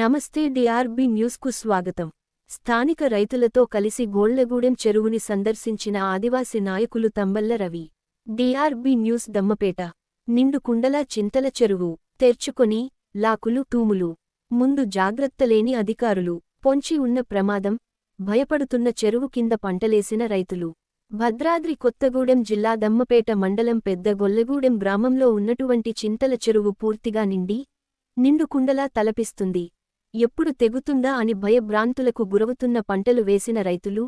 నమస్తే డిఆర్బి న్యూస్కు స్వాగతం. స్థానిక రైతులతో కలిసి గోళ్ళగూడెం చెరువుని సందర్శించిన ఆదివాసి నాయకులు తంబల్ల రవి డిఆర్బి న్యూస్ దమ్మపేట నిండు కుండలా చింతల చెరువు తెర్చుకొని లాకులు తూములు. ముందు జాగ్రత్తలేని అధికారులు పొంచి ఉన్న ప్రమాదం భయపడుతున్న చెరువు కింద పంటలేసిన రైతులు. భద్రాద్రి కొత్తగూడెం జిల్లా దమ్మపేట మండలం పెద్ద గొల్లగూడెం గ్రామంలో ఉన్నటువంటి చింతల చెరువు పూర్తిగా నిండి నిండుకుండలా తలపిస్తుంది. ఎప్పుడు తెగుతుందా అని భయభ్రాంతులకు గురవుతున్న పంటలు వేసిన రైతులు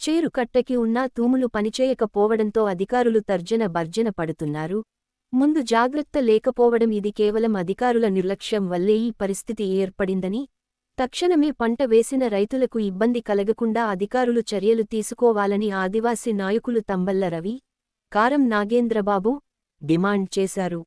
చేరు కట్టకి ఉన్నా తూములు పనిచేయకపోవడంతో అధికారులు తర్జన భర్జన పడుతున్నారు. ముందు జాగ్రత్త లేకపోవడం ఇది కేవలం అధికారుల నిర్లక్ష్యం వల్లే ఈ పరిస్థితి ఏర్పడిందని తక్షణమే పంట వేసిన రైతులకు ఇబ్బంది కలగకుండా అధికారులు చర్యలు తీసుకోవాలని ఆదివాసీ నాయకులు తంబల్ల రవి కారం నాగేంద్రబాబు డిమాండ్ చేశారు.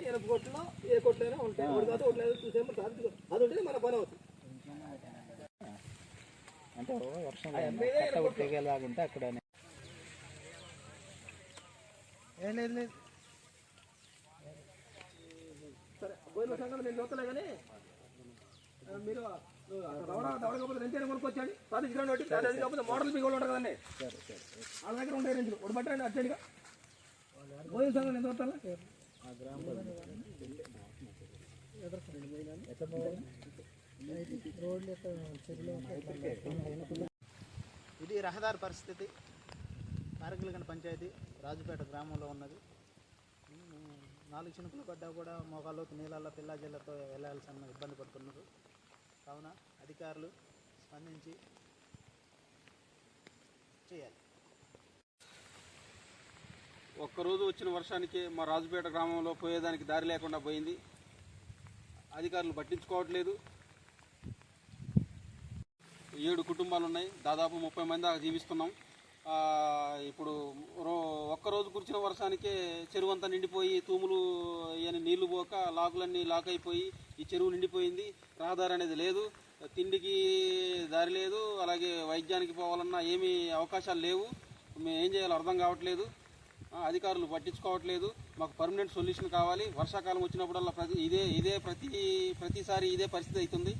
ఎనభై కొట్లో ఏ కొట్లైనా ఉంటాయి ఒకటి కాదు ఒకటి లేదు చూసేమో అది ఉంటే మన పని అవుతుంది అంటే వర్షం కొట్టేలాగుంటే అక్కడ ఏం లేదు లేదు. సరే నేను చూస్తలే కానీ మీరు దవడ దవడకపోతే రెంచైనా కొనుక్కొచ్చండి. సాధించడం బట్టి అది కాకపోతే మోడల్ మీకు ఉంటారు కదండి. వాళ్ళ దగ్గర ఉంటాయి రెంచులు ఒకటి పట్టండి అర్జెంట్గా. పోయిన సంగతి నేను ఇది రహదారి పరిస్థితి. కారకిలగండ పంచాయతీ రాజుపేట గ్రామంలో ఉన్నది. నాలుగు చినుకులు పడ్డా కూడా మోకాళ్ళలోకి నీళ్ళల్లో పిల్లా వెళ్ళాల్సిన ఇబ్బంది పడుతున్నారు. కావున అధికారులు స్పందించి చేయాలి. ఒక్కరోజు వచ్చిన వర్షానికి మా రాజుపేట గ్రామంలో పోయేదానికి దారి లేకుండా పోయింది. అధికారులు పట్టించుకోవట్లేదు. ఏడు కుటుంబాలు ఉన్నాయి దాదాపు ముప్పై మంది దాకా జీవిస్తున్నాం. ఇప్పుడు రో ఒక్కరోజు కురిచిన వర్షానికే చెరువు అంతా నిండిపోయి తూములు అని నీళ్ళు పోక లాకులన్నీ లాక్ అయిపోయి ఈ చెరువు నిండిపోయింది. రహదారి అనేది లేదు. తిండికి దారి లేదు. అలాగే వైద్యానికి పోవాలన్నా ఏమీ అవకాశాలు లేవు. మేము ఏం చేయాలో అర్థం కావట్లేదు. అధికారులు పట్టించుకోవట్లేదు. మాకు పర్మనెంట్ సొల్యూషన్ కావాలి. వర్షాకాలం వచ్చినప్పుడల్లా ప్రతి ఇదే ఇదే ప్రతి ప్రతిసారి ఇదే పరిస్థితి అవుతుంది.